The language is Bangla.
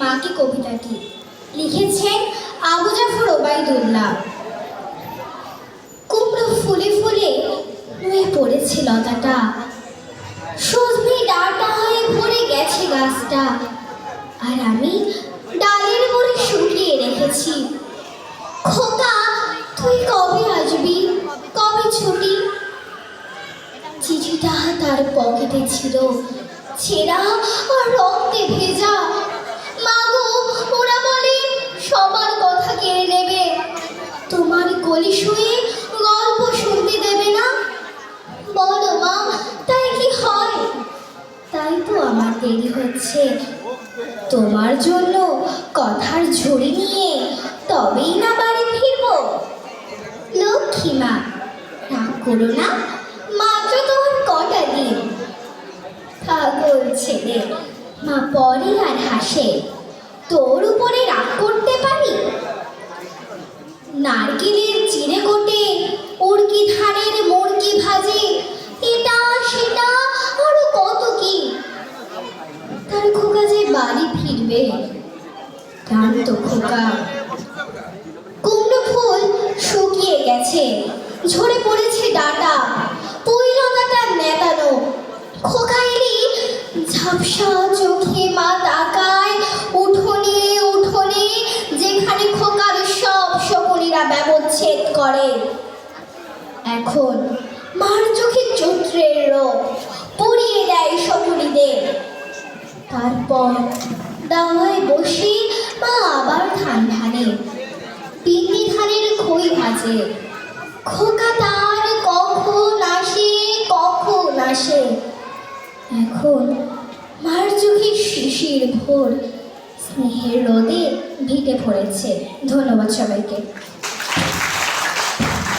মাকে কবিতাটি। লিখেছেন আবু জাফর ওবায়দুল্লাহ। কুমড়ো ফুলে ফুলে নুয়ে পড়েছে লতাটা। সজনে ডাটা হয়ে ভরে গেছে গাছটা। আর আমি ডালের মরে শুকিয়ে রেখেছি। খোকা, তুই কবে আসবি? কবে ছুটি? চিঠিটা তার পকেটে ছিল। ছেঁড়া আর রক্তে ভেজা তো আমার দেরি হচ্ছে। তোমার জন্য কথার ঝুড়ি নিয়ে তবেই না বাড়ি ফিরবো। লক্ষ্মী মা, রাগ করো না, মাত্র তোমার কটা দিন। পাগল ছেলে, মা পরে আর হাসে। তোর উপরে রাগ করতে পারি বাড়ি ফিরবে। ক্লান্ত খোকা। কুমড়ো ফুল শুকিয়ে গেছে। ঝরে পড়েছে ডাটা। পুইলতাটা নেতানো খোকা এলি ঝাপসা চোখে মা তাকায়। উঠোনে উঠোনে, যেখানে খোকার সব শকুনিরা ব্যবচ্ছেদ করে। এখন মার চোখে চৈত্রের রোগ। পুড়িয়ে দেয় শকুনিদের। তারপর দাওয়ায় বসে মা আবার ধান ধানে। পিন্দি ধানের খই ভাজে। খোকা তার কখন আসে কখন আসে। এখন মার চোখে শিশির ভোর। স্নেহের রোদে ভিটে পড়েছে। ধন্যবাদ সবাইকে।